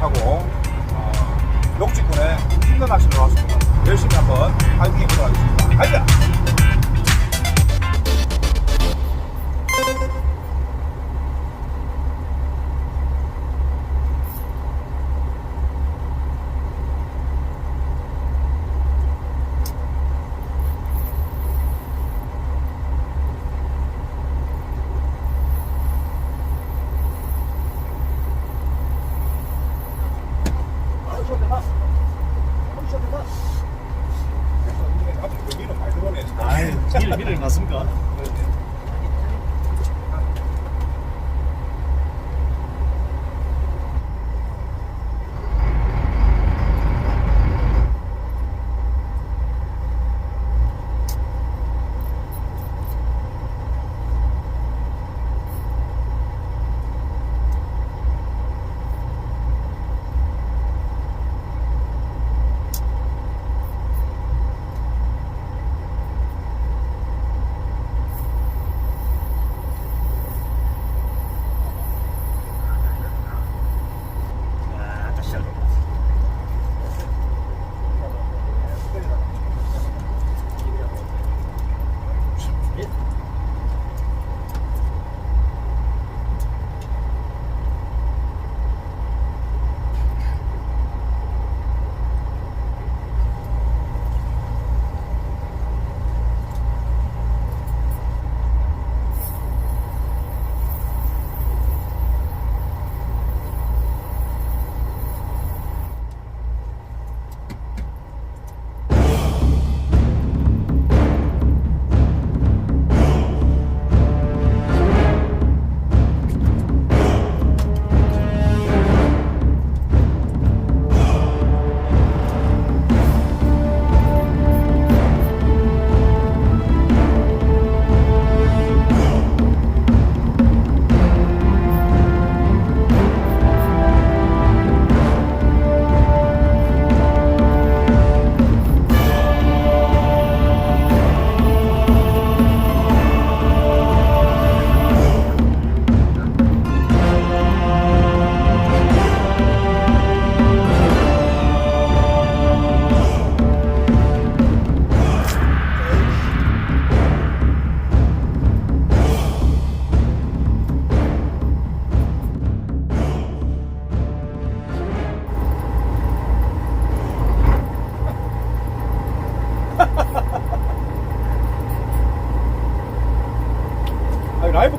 타고 어, 녹지군에 힘든 낚시를 나왔습니다. 열심히 한번 파이팅 해보도록 하겠습니다. 가자! 앞으로 미는 많이 들어오네. 지금. 아이, 미를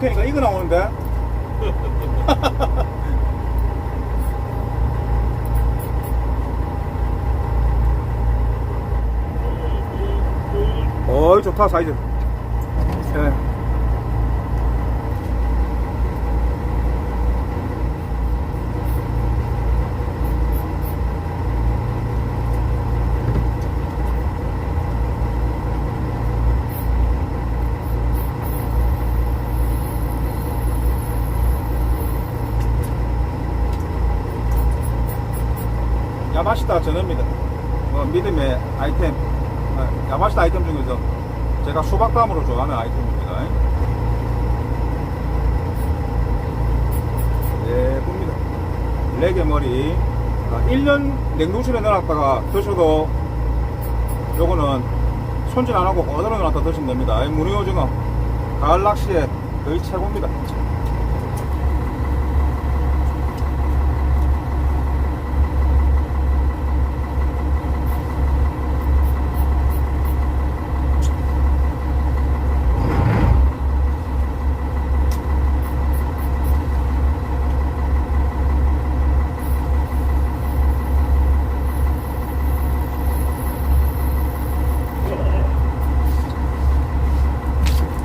캐니까 이거 나오는데? 어이 좋다 사이즈 예. 야마시타 전입니다. 어, 믿음의 아이템. 어, 야마시타 아이템 중에서 제가 수박감으로 좋아하는 아이템입니다. 예쁩니다. 레게 머리. 아, 1년 냉동실에 넣어놨다가 드셔도 요거는 손질 안하고 그대로 넣어놨다 드시면 됩니다. 무늬 오징어. 가을 낚시에 거의 최고입니다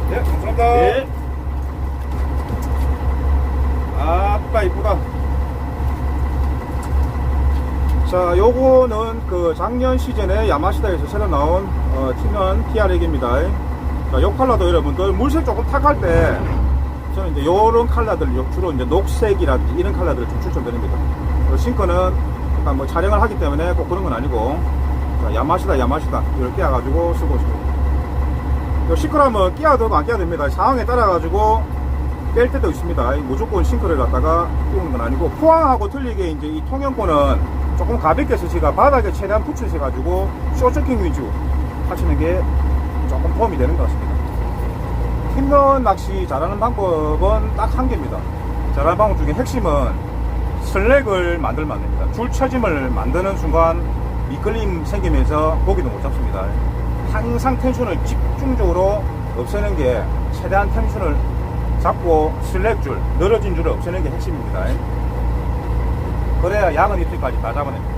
네 감사합니다 예. 아빠 이쁘다 자 요거는 그 작년 시즌에 야마시다에서 새로 나온 어, 튀는 TR액입니다. 자, 요 컬러도 여러분들 물색 조금 탁할 때 저는 이제 요런 컬러들 요 주로 이제 녹색이라든지 이런 컬러들을 좀 추천드립니다. 그 싱크는 약간 뭐 촬영을 하기 때문에 꼭 그런 건 아니고 자, 야마시다 야마시다 이렇게 해가지고 쓰고 있습니다. 요 시크함은 끼어도 안 끼어도 됩니다. 상황에 따라 가지고 뺄 때도 있습니다. 무조건 싱크를 갖다가 끼우는 건 아니고 포항하고 틀리게 이제 이 통영권은 조금 가볍게 쓰시가 바닥에 최대한 붙이셔가지고 쇼트킹 위주 하시는 게 조금 도움이 되는 것 같습니다. 흰면 낚시 잘하는 방법은 딱 한 개입니다. 잘하는 방법 중에 핵심은 슬랙을 만들면 안 됩니다. 줄 처짐을 만드는 순간 미끌림 생기면서 고기도 못 잡습니다. 항상 텐션을 집중적으로 없애는 게 최대한 텐션을 잡고 슬랙 줄, 늘어진 줄을 없애는 게 핵심입니다. 그래야 야근 입질까지 다 잡아냅니다.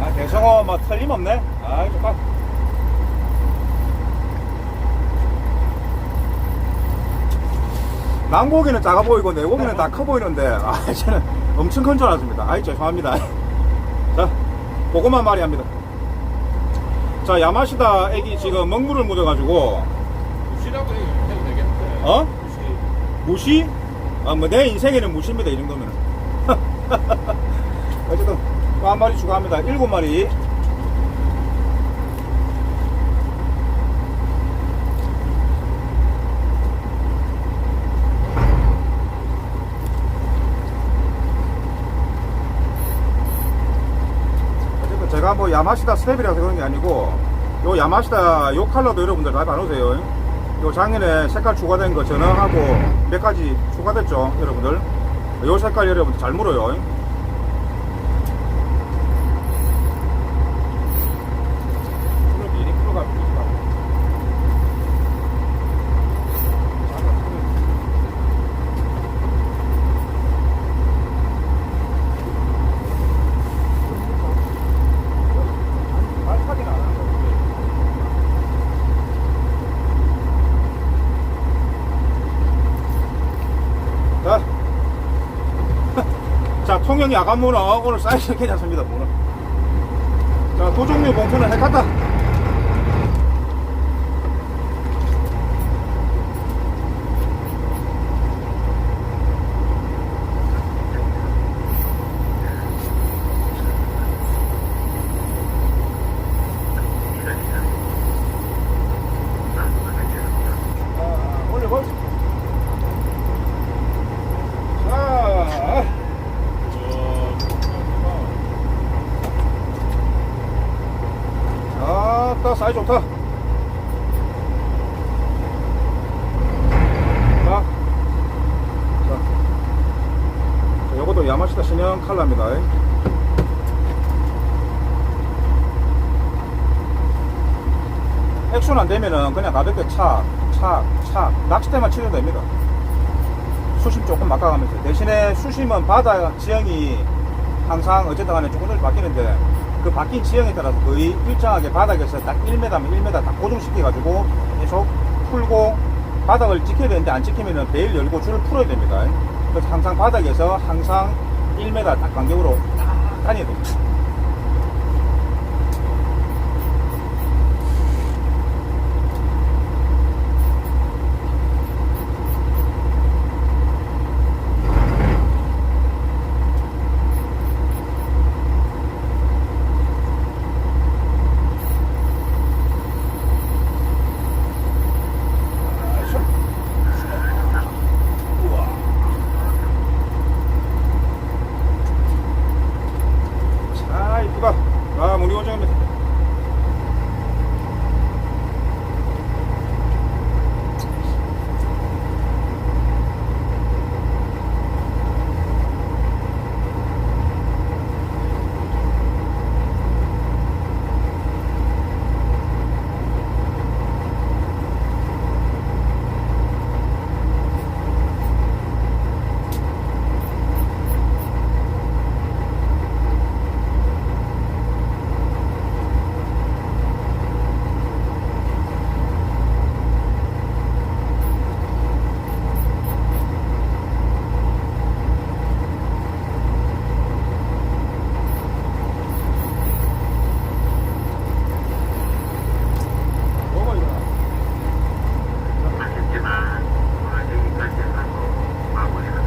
아, 대성어 뭐 틀림없네. 아, 좋다. 남고기는 작아 보이고 내고기는 다 커 보이는데 아, 저는 엄청 큰 줄 알았습니다. 아이, 죄송합니다. 자, 그것만 말이 합니다. 자, 야마시다 애기 지금 먹물을 묻어 가지고 무시라고 해도 되겠는데. 어? 무시. 무시? 아, 뭐, 내 인생에는 무시입니다, 이 정도면. 어쨌든, 또 한 마리 추가합니다. 일곱 마리. 어쨌든 제가 뭐 야마시다 스텝이라서 그런 게 아니고, 요 야마시다 요 컬러도 여러분들 다 봐놓으세요. 요 작년에 색깔 추가된 거 전화하고 몇 가지 추가됐죠 여러분들 요 색깔 여러분들 잘 물어요 그럼 이리 풀어가 보시라고. 말타기는 안 하는 거지. 자, 자 통영 야간 문어 오늘 사이즈 괜찮습니다 문어. 자 도종류 봉투는 해갔다. 자, 올려보시죠. 자, 아따 사이 좋다. 자, 자, 자, 요것도 야마시다 신형 칼라입니다. 액션 안 되면은 그냥 가볍게 착 낚싯대만 치면 됩니다. 수심 조금 바꿔가면서 대신에 수심은 바다 지형이 항상 어쨌든 간에 조금씩 바뀌는데 그 바뀐 지형에 따라서 거의 일정하게 바닥에서 딱 1m면 1m 딱 고정시켜 가지고 계속 풀고 바닥을 지켜야 되는데 안 지키면은 베일 열고 줄을 풀어야 됩니다. 그래서 항상 바닥에서 항상 1m 딱 간격으로 딱 다녀야 됩니다.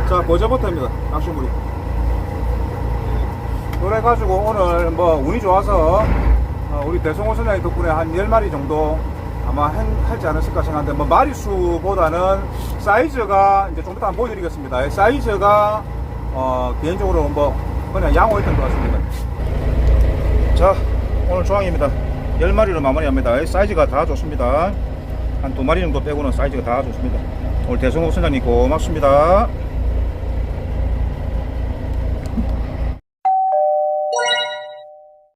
자, 버저버터입니다. 낚시물이. 그래가지고 오늘 뭐 운이 좋아서 어, 우리 대성호 선장님 덕분에 한 10마리 정도 아마 행- 할지 않았을까 생각하는데 뭐 마리 수보다는 사이즈가 이제 좀 이따 한번 보여드리겠습니다. 사이즈가 어, 개인적으로 뭐 그냥 양호했던 것 같습니다. 자 오늘 조항입니다 10마리로 마무리합니다 사이즈가 다 좋습니다 한 두 마리 정도 빼고는 사이즈가 다 좋습니다 오늘 대성호 선장님 고맙습니다